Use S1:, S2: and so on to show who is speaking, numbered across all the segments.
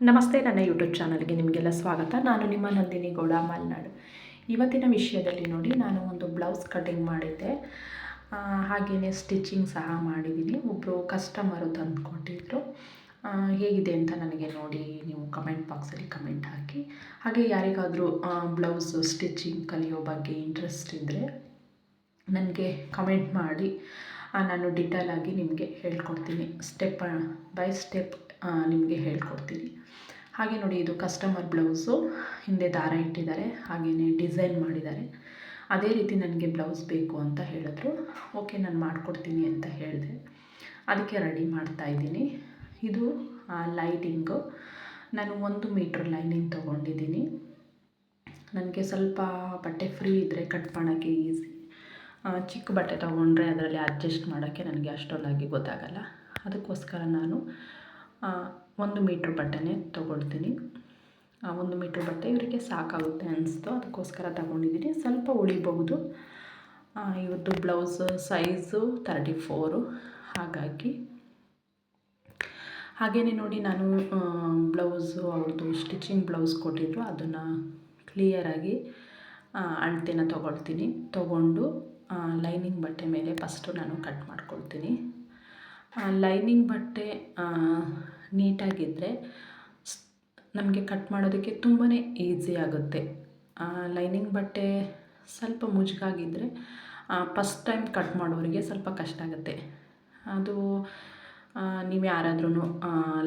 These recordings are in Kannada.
S1: ನಮಸ್ತೆ, ನನ್ನ ಯೂಟ್ಯೂಬ್ ಚಾನಲ್ಗೆ ನಿಮಗೆಲ್ಲ ಸ್ವಾಗತ. ನಾನು ನಿಮ್ಮ ನಂದಿನಿ ಗೌಡ, ಮಲ್ನಾಡು. ಇವತ್ತಿನ ವಿಷಯದಲ್ಲಿ ನೋಡಿ, ನಾನು ಒಂದು ಬ್ಲೌಸ್ ಕಟಿಂಗ್ ಮಾಡಿದ್ದೆ. ಹಾಗೆಯೇ ಸ್ಟಿಚಿಂಗ್ ಸಹ ಮಾಡಿದ್ದೀನಿ. ಒಬ್ಬರು ಕಸ್ಟಮರು ತಂದು ಕೊಟ್ಟಿದ್ದರು ಹೇಗಿದೆ ಅಂತ ನನಗೆ ನೋಡಿ ನೀವು ಕಮೆಂಟ್ ಬಾಕ್ಸಲ್ಲಿ ಕಮೆಂಟ್ ಹಾಕಿ. ಹಾಗೆ ಯಾರಿಗಾದರೂ ಬ್ಲೌಸು ಸ್ಟಿಚಿಂಗ್ ಕಲಿಯೋ ಬಗ್ಗೆ ಇಂಟ್ರೆಸ್ಟ್ ಇದ್ದರೆ ನನಗೆ ಕಮೆಂಟ್ ಮಾಡಿ. ನಾನು ಡಿಟೇಲಾಗಿ ನಿಮಗೆ ಹೇಳ್ಕೊಡ್ತೀನಿ. ಸ್ಟೆಪ್ ಬೈ ಸ್ಟೆಪ್ ನಿಮಗೆ ಹೇಳ್ಕೊಡ್ತೀನಿ. ಹಾಗೆ ನೋಡಿ, ಇದು ಕಸ್ಟಮರ್ ಬ್ಲೌಸು ಹಿಂದೆ ದಾರ ಇಟ್ಟಿದ್ದಾರೆ ಹಾಗೆಯೇ ಡಿಸೈನ್ ಮಾಡಿದ್ದಾರೆ. ಅದೇ ರೀತಿ ನನಗೆ ಬ್ಲೌಸ್ ಬೇಕು ಅಂತ ಹೇಳಿದ್ರು. ಓಕೆ, ನಾನು ಮಾಡಿಕೊಡ್ತೀನಿ ಅಂತ ಹೇಳಿದೆ. ಅದಕ್ಕೆ ರೆಡಿ ಮಾಡ್ತಾ ಇದ್ದೀನಿ. ಇದು ಲೈಟಿಂಗು ನಾನು ಒಂದು ಮೀಟ್ರ್ ಲೈನಿಂಗ್ ತೊಗೊಂಡಿದ್ದೀನಿ. ನನಗೆ ಸ್ವಲ್ಪ ಬಟ್ಟೆ ಫ್ರೀ ಇದ್ದರೆ ಕಟ್ ಮಾಡೋಕ್ಕೆ ಈಸಿ ಚಿಕ್ಕ ಬಟ್ಟೆ ತೊಗೊಂಡ್ರೆ ಅದರಲ್ಲಿ ಅಡ್ಜಸ್ಟ್ ಮಾಡೋಕ್ಕೆ ನನಗೆ ಅಷ್ಟೊಂದಾಗಿ ಗೊತ್ತಾಗಲ್ಲ. ಅದಕ್ಕೋಸ್ಕರ ನಾನು ಒಂದು ಮೀಟ್ರ್ ಬಟ್ಟೆನೇ ತೊಗೊಳ್ತೀನಿ. ಒಂದು ಮೀಟ್ರ್ ಬಟ್ಟೆ ಇವರಿಗೆ ಸಾಕಾಗುತ್ತೆ ಅನಿಸ್ತು. ಅದಕ್ಕೋಸ್ಕರ ತಗೊಂಡಿದ್ದೀನಿ ಸ್ವಲ್ಪ ಉಳಿಬಹುದು. ಇವತ್ತು ಬ್ಲೌಸ್ ಸೈಜು ತರ್ಟಿ ಫೋರು. ಹಾಗಾಗಿ ಹಾಗೇ ನೋಡಿ ನಾನು ಬ್ಲೌಸು ಅವ್ರದ್ದು ಸ್ಟಿಚಿಂಗ್ ಬ್ಲೌಸ್ ಕೊಟ್ಟಿದ್ರು. ಅದನ್ನು ಕ್ಲಿಯರಾಗಿ ಅಳತೆನ ತೊಗೊಳ್ತೀನಿ. ತೊಗೊಂಡು ಲೈನಿಂಗ್ ಬಟ್ಟೆ ಮೇಲೆ ಫಸ್ಟು ನಾನು ಕಟ್ ಮಾಡ್ಕೊಳ್ತೀನಿ. ಲೈನಿಂಗ್ ಬಟ್ಟೆ ನೀಟಾಗಿದ್ದರೆ ನಮಗೆ ಕಟ್ ಮಾಡೋದಕ್ಕೆ ತುಂಬಾ ಈಸಿ ಆಗುತ್ತೆ. ಲೈನಿಂಗ್ ಬಟ್ಟೆ ಸ್ವಲ್ಪ ಮುಜುಗಾಗಿದ್ದರೆ ಫಸ್ಟ್ ಟೈಮ್ ಕಟ್ ಮಾಡೋರಿಗೆ ಸ್ವಲ್ಪ ಕಷ್ಟ ಆಗುತ್ತೆ. ಅದು ನೀವು ಯಾರಾದ್ರೂ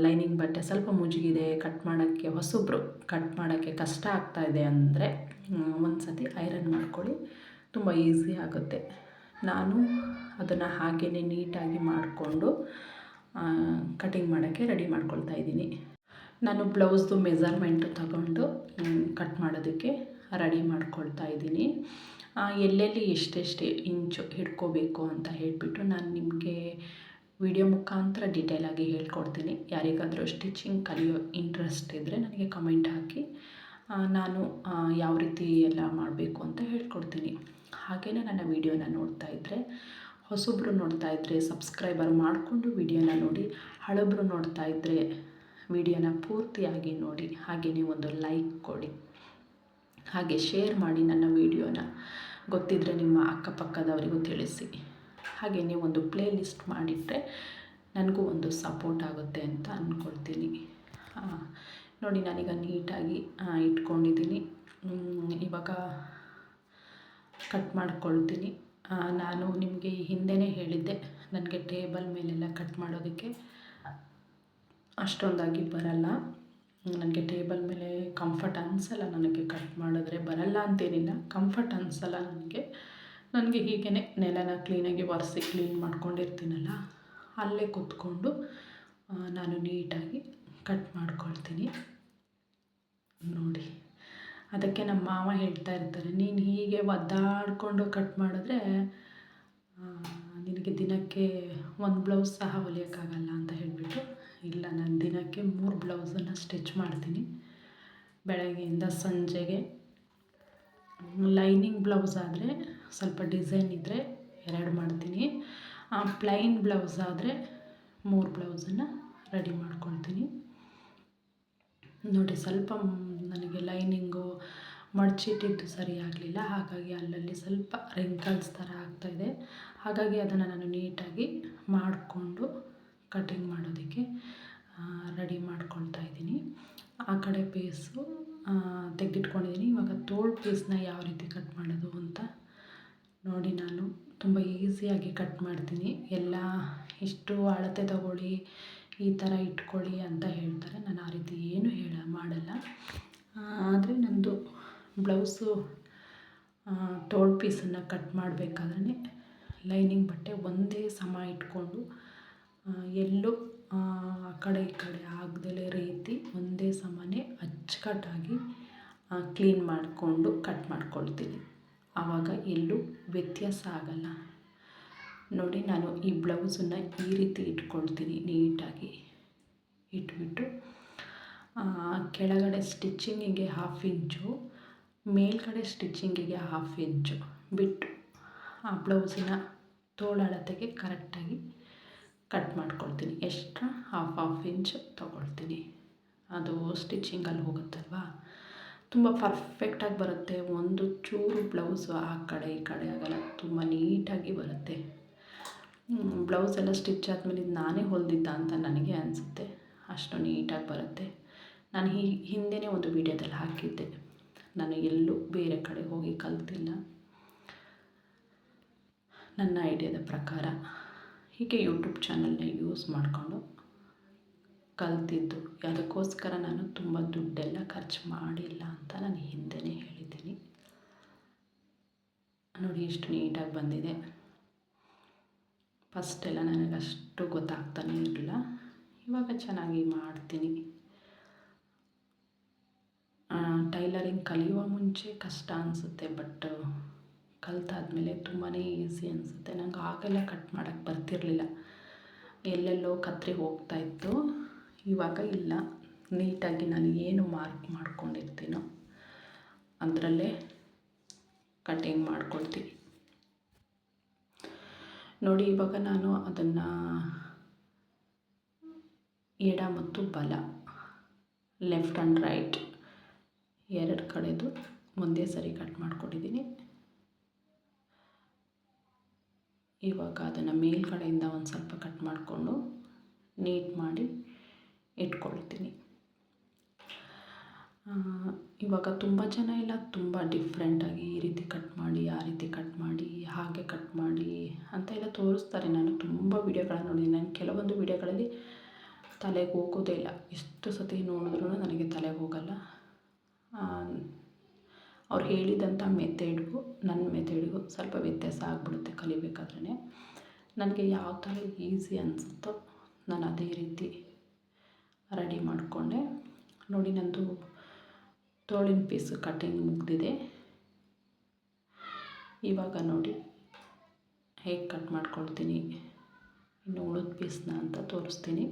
S1: ಲೈನಿಂಗ್ ಬಟ್ಟೆ ಸ್ವಲ್ಪ ಮುಜುಗಿದೆ, ಕಟ್ ಮಾಡೋಕ್ಕೆ ಹೊಸಬ್ರು ಕಟ್ ಮಾಡೋಕ್ಕೆ ಕಷ್ಟ ಆಗ್ತಾಯಿದೆ ಅಂದರೆ ಒಂದು ಸತಿ ಐರನ್ ಮಾಡ್ಕೊಳ್ಳಿ, ತುಂಬ ಈಸಿ ಆಗುತ್ತೆ. ನಾನು ಅದನ್ನು ಹಾಗೆಯೇ ನೀಟಾಗಿ ಮಾಡಿಕೊಂಡು ಕಟಿಂಗ್ ಮಾಡೋಕ್ಕೆ ರೆಡಿ ಮಾಡ್ಕೊಳ್ತಾ ಇದ್ದೀನಿ. ನಾನು ಬ್ಲೌಸ್ದು ಮೆಸರ್ಮೆಂಟು ತಗೊಂಡು ಕಟ್ ಮಾಡೋದಕ್ಕೆ ರೆಡಿ ಮಾಡ್ಕೊಳ್ತಾ ಇದ್ದೀನಿ. ಎಲ್ಲೆಲ್ಲಿ ಎಷ್ಟೆಷ್ಟು ಇಂಚು ಹಿಡ್ಕೋಬೇಕು ಅಂತ ಹೇಳಿಬಿಟ್ಟು ನಾನು ನಿಮಗೆ ವಿಡಿಯೋ ಮುಖಾಂತರ ಡೀಟೇಲಾಗಿ ಹೇಳ್ಕೊಡ್ತೀನಿ. ಯಾರಿಗಾದರೂ ಸ್ಟಿಚಿಂಗ್ ಕಲಿಯೋ ಇಂಟ್ರೆಸ್ಟ್ ಇದ್ದರೆ ನನಗೆ ಕಮೆಂಟ್ ಹಾಕಿ ನಾನು ಯಾವ ರೀತಿ ಎಲ್ಲ ಮಾಡಬೇಕು ಅಂತ ಹೇಳ್ಕೊಡ್ತೀನಿ. ಹಾಗೆಯೇ ನನ್ನ ವೀಡಿಯೋನ ನೋಡ್ತಾ ಇದ್ದರೆ ಹೊಸಬ್ರು ನೋಡ್ತಾ ಇದ್ದರೆ ಸಬ್ಸ್ಕ್ರೈಬರ್ ಮಾಡಿಕೊಂಡು ವೀಡಿಯೋನ ನೋಡಿ, ಹಳಬ್ರು ನೋಡ್ತಾ ಇದ್ದರೆ ವೀಡಿಯೋನ ಪೂರ್ತಿಯಾಗಿ ನೋಡಿ ಹಾಗೆಯೇ ಒಂದು ಲೈಕ್ ಕೊಡಿ. ಹಾಗೆ ಶೇರ್ ಮಾಡಿ ನನ್ನ ವೀಡಿಯೋನ ಗೊತ್ತಿದ್ದರೆ ನಿಮ್ಮ ಅಕ್ಕಪಕ್ಕದವರಿಗೂ ತಿಳಿಸಿ. ಹಾಗೆಯೇ ಒಂದು ಪ್ಲೇ ಲಿಸ್ಟ್ ಮಾಡಿಟ್ಟರೆ ನನಗೂ ಒಂದು ಸಪೋರ್ಟ್ ಆಗುತ್ತೆ ಅಂತ ಅಂದ್ಕೊಳ್ತೀನಿ ನೋಡಿ ನಾನೀಗ ನೀಟಾಗಿ ಇಟ್ಕೊಂಡಿದ್ದೀನಿ. ಇವಾಗ ಕಟ್ ಮಾಡ್ಕೊಳ್ತೀನಿ. ನಾನು ನಿಮಗೆ ಹಿಂದೆಯೇ ಹೇಳಿದ್ದೆ, ನನಗೆ ಟೇಬಲ್ ಮೇಲೆಲ್ಲ ಕಟ್ ಮಾಡೋದಕ್ಕೆ. ಅಷ್ಟೊಂದಾಗಿ ಬರಲ್ಲ. ನನಗೆ ಟೇಬಲ್ ಮೇಲೆ ಕಂಫರ್ಟ್ ಅನಿಸಲ್ಲ ನನಗೆ ಕಟ್ ಮಾಡಿದ್ರೆ. ಬರಲ್ಲ ಅಂತೇನಿಲ್ಲ ಕಂಫರ್ಟ್ ಅನಿಸಲ್ಲ ನನಗೆ. ನನಗೆ ಹೀಗೇ ನೆಲನ ಕ್ಲೀನಾಗಿ ಒರೆಸಿ ಕ್ಲೀನ್ ಮಾಡ್ಕೊಂಡಿರ್ತೀನಲ್ಲ, ಅಲ್ಲೇ ಕೂತ್ಕೊಂಡು ನಾನು ನೀಟಾಗಿ ಕಟ್ ಮಾಡ್ಕೊಳ್ತೀನಿ. ನೋಡಿ. ಅದಕ್ಕೆ ನಮ್ಮ ಮಾವ ಹೇಳ್ತಾ ಇರ್ತಾರೆ, ನೀನು ಹೀಗೆ ಒದ್ದಾಡಿಕೊಂಡು ಕಟ್ ಮಾಡಿದ್ರೆ ನಿನಗೆ ದಿನಕ್ಕೆ ಒಂದು ಬ್ಲೌಸ್ ಸಹ ಹೊಲಿಯೋಕ್ಕಾಗಲ್ಲ ಅಂತ ಹೇಳಿಬಿಟ್ಟು, ಇಲ್ಲ, ನಾನು ದಿನಕ್ಕೆ ಮೂರು ಬ್ಲೌಸನ್ನು ಸ್ಟಿಚ್ ಮಾಡ್ತೀನಿ. ಬೆಳಗ್ಗೆಯಿಂದ ಸಂಜೆಗೆ ಲೈನಿಂಗ್ ಬ್ಲೌಸ್ ಆದರೆ ಸ್ವಲ್ಪ ಡಿಸೈನ್ ಇದ್ದರೆ ಎರಡು ಮಾಡ್ತೀನಿ. ಪ್ಲೈನ್ ಬ್ಲೌಸ್ ಆದರೆ ಮೂರು ಬ್ಲೌಸನ್ನು ರೆಡಿ ಮಾಡ್ಕೊಳ್ತೀನಿ. ನೋಡಿ ಸ್ವಲ್ಪ ನನಗೆ ಲೈನಿಂಗು ಮಡ್ಚಿಟ್ಟಿದ್ದು ಸರಿ ಆಗಲಿಲ್ಲ, ಹಾಗಾಗಿ ಅಲ್ಲಲ್ಲಿ ಸ್ವಲ್ಪ ರಿಂಕಲ್ಸ್ ಥರ ಆಗ್ತಾಯಿದೆ ಹಾಗಾಗಿ ಅದನ್ನು ನಾನು ನೀಟಾಗಿ ಮಾಡಿಕೊಂಡು ಕಟಿಂಗ್ ಮಾಡೋದಕ್ಕೆ ರೆಡಿ ಮಾಡ್ಕೊಳ್ತಾ ಇದ್ದೀನಿ. ಆ ಕಡೆ ಪೀಸು ತೆಗೆದಿಟ್ಕೊಂಡಿದ್ದೀನಿ. ಇವಾಗ ತೋಳು ಪೀಸ್ನ ಯಾವ ರೀತಿ ಕಟ್ ಮಾಡೋದು ಅಂತ ನೋಡಿ ನಾನು. ತುಂಬ ಈಸಿಯಾಗಿ ಕಟ್ ಮಾಡ್ತೀನಿ. ಎಲ್ಲ ಇಷ್ಟು ಅಳತೆ ತಗೊಳ್ಳಿ ಈ ಥರ ಇಟ್ಕೊಳ್ಳಿ ಅಂತ ಹೇಳ್ತಾರೆ. ನಾನು ಆ ರೀತಿ ಏನು ಹೇಳ ಮಾಡಲ್ಲ. ಆದರೆ ನನ್ನದು ಬ್ಲೌಸು ತೋಳ್ ಪೀಸನ್ನು ಕಟ್ ಮಾಡಬೇಕಾದ್ರೆ ಲೈನಿಂಗ್ ಬಟ್ಟೆ ಒಂದೇ ಸಮ ಇಟ್ಕೊಂಡು ಎಲ್ಲೂ, ಆ ಕಡೆ ಈ ಕಡೆ ಆಗದಲೇ ರೀತಿ ಒಂದೇ ಸಮನೇ ಅಚ್ಚುಕಟ್ಟಾಗಿ ಕ್ಲೀನ್ ಮಾಡಿಕೊಂಡು ಕಟ್ ಮಾಡ್ಕೊಳ್ತೀನಿ. ಆವಾಗ ಎಲ್ಲೂ ವ್ಯತ್ಯಾಸ ಆಗಲ್ಲ. ನೋಡಿ ನಾನು ಈ ಬ್ಲೌಸನ್ನು ಈ ರೀತಿ ಇಟ್ಕೊಳ್ತೀನಿ ನೀಟಾಗಿ. ಇಟ್ಬಿಟ್ಟು ಕೆಳಗಡೆ ಸ್ಟಿಚ್ಚಿಂಗಿಗೆ ಹಾಫ್ ಇಂಚು ಮೇಲ್ಗಡೆ ಸ್ಟಿಚ್ಚಿಂಗಿಗೆ ಹಾಫ್ ಇಂಚು ಬಿಟ್ಟು ಆ ಬ್ಲೌಸಿನ ತೋಳಳತೆಗೆ ಕರೆಕ್ಟಾಗಿ ಕಟ್ ಮಾಡ್ಕೊಳ್ತೀನಿ. ಎಕ್ಸ್ಟ್ರಾ ಹಾಫ್ ಹಾಫ್ ಇಂಚ್ ತೊಗೊಳ್ತೀನಿ. ಅದು ಸ್ಟಿಚ್ಚಿಂಗಲ್ಲಿ ಹೋಗುತ್ತಲ್ವಾ? ತುಂಬ ಪರ್ಫೆಕ್ಟಾಗಿ ಬರುತ್ತೆ. ಒಂದು ಚೂರು ಬ್ಲೌಸು ಆ ಕಡೆ, ಈ ಕಡೆ ಆಗಲ್ಲ ತುಂಬ ನೀಟಾಗಿ ಬರುತ್ತೆ. ಬ್ಲೌಸ್ ಎಲ್ಲ ಸ್ಟಿಚ್ ಆದಮೇಲೆ ಇದು ನಾನೇ ಹೊಲಿದಿದ್ದ ಅಂತ ನನಗೆ ಅನಿಸುತ್ತೆ. ಅಷ್ಟು ನೀಟಾಗಿ ಬರುತ್ತೆ. ನಾನು ಹಿ ಹಿಂದೆಯೇ ಒಂದು ವೀಡಿಯೋದಲ್ಲಿ ಹಾಕಿದ್ದೆ. ನಾನು ಎಲ್ಲೂ ಬೇರೆ ಕಡೆ ಹೋಗಿ ಕಲ್ತಿಲ್ಲ. ನನ್ನ ಐಡಿಯಾದ ಪ್ರಕಾರ ಹೀಗೆ ಯೂಟ್ಯೂಬ್ ಚಾನಲ್ನ ಯೂಸ್ ಮಾಡಿಕೊಂಡು ಕಲ್ತಿದ್ದು. ಅದಕ್ಕೋಸ್ಕರ ನಾನು ತುಂಬ ದುಡ್ಡೆಲ್ಲ ಖರ್ಚು ಮಾಡಿಲ್ಲ ಅಂತ ನಾನು ಹಿಂದೆಯೇ ಹೇಳಿದ್ದೀನಿ. ನೋಡಿ ಎಷ್ಟು ನೀಟಾಗಿ ಬಂದಿದೆ. ಫಸ್ಟೆಲ್ಲ ನನಗೆ ಅಷ್ಟು ಗೊತ್ತಾಗ್ತಾನೆ ಇರಲಿಲ್ಲ. ಇವಾಗ ಚೆನ್ನಾಗಿ ಮಾಡ್ತೀನಿ. ಟೈಲರಿಂಗ್ ಕಲಿಯುವ ಮುಂಚೆ ಕಷ್ಟ ಅನಿಸುತ್ತೆ, ಬಟ್ ಕಲ್ತಾದ್ಮೇಲೆ ತುಂಬಾ ಈಸಿ ಅನಿಸುತ್ತೆ. ನಂಗೆ ಆಗೆಲ್ಲ ಕಟ್ ಮಾಡೋಕ್ಕೆ ಬರ್ತಿರಲಿಲ್ಲ. ಎಲ್ಲೆಲ್ಲೋ ಕತ್ರಿ ಹೋಗ್ತಾಯಿತ್ತು ಇವಾಗ ಇಲ್ಲ. ನೀಟಾಗಿ ನಾನು ಏನು ಮಾರ್ಕ್ ಮಾಡ್ಕೊಂಡಿರ್ತೀನೋ, ಅದರಲ್ಲೇ ಕಟಿಂಗ್ ಮಾಡ್ಕೊಳ್ತೀನಿ ನೋಡಿ, ಇವಾಗ ನಾನು ಅದನ್ನು ಎಡ ಮತ್ತು ಬಲ, ಲೆಫ್ಟ್ ಆ್ಯಂಡ್ ರೈಟ್ ಎರಡು ಕಡೆದು ಒಂದೇ ಸರಿ ಕಟ್ ಮಾಡ್ಕೊಂಡಿದ್ದೀನಿ. ಇವಾಗ ಅದನ್ನು ಮೇಲ್ಗಡೆಯಿಂದ ಒಂದು ಸ್ವಲ್ಪ ಕಟ್ ಮಾಡಿಕೊಂಡು ನೀಟ್ ಮಾಡಿ ಇಟ್ಕೊಳ್ತೀನಿ. ಇವಾಗ ತುಂಬ ಜನ ಎಲ್ಲ ತುಂಬ ಡಿಫ್ರೆಂಟಾಗಿ ಈ ರೀತಿ ಕಟ್ ಮಾಡಿ, ಆ ರೀತಿ ಕಟ್ ಮಾಡಿ, ಹಾಗೆ ಕಟ್ ಮಾಡಿ ಅಂತ ಎಲ್ಲ ತೋರಿಸ್ತಾರೆ. ನಾನು ತುಂಬ ವೀಡಿಯೋಗಳನ್ನು ನೋಡಿದ್ದೀನಿ. ನಾನು ಕೆಲವೊಂದು ವೀಡಿಯೋಗಳಲ್ಲಿ ತಲೆಗೆ ಹೋಗೋದೇ ಇಲ್ಲ. ಎಷ್ಟು ಸತಿ ನೋಡಿದ್ರೂ ನನಗೆ ತಲೆಗೆ ಹೋಗಲ್ಲ. ಅವ್ರು ಹೇಳಿದಂಥ ಮೆಥೆಡ್ಗೂ ನನ್ನ ಮೆಥೆಡ್ಗೂ ಸ್ವಲ್ಪ ವ್ಯತ್ಯಾಸ ಆಗಿಬಿಡುತ್ತೆ ಕಲಿಬೇಕಾದ್ರೆ ನನಗೆ ಯಾವ ಥರ ಈಸಿ ಅನಿಸುತ್ತೋ, ನಾನು ಅದೇ ರೀತಿ ರೆಡಿ ಮಾಡಿಕೊಂಡೆ. ನೋಡಿ, ನಂದು ತೋಳಿನ ಪೀಸು ಕಟ್ಟಿಂಗ್ ಮುಗಿದಿದೆ. ಇವಾಗ ನೋಡಿ ಹೇಗೆ ಕಟ್ ಮಾಡ್ಕೊಳ್ತೀನಿ. ಇನ್ನು ಉಳಿದ ಪೀಸ್ನ ಅಂತ ತೋರಿಸ್ತೀನಿ.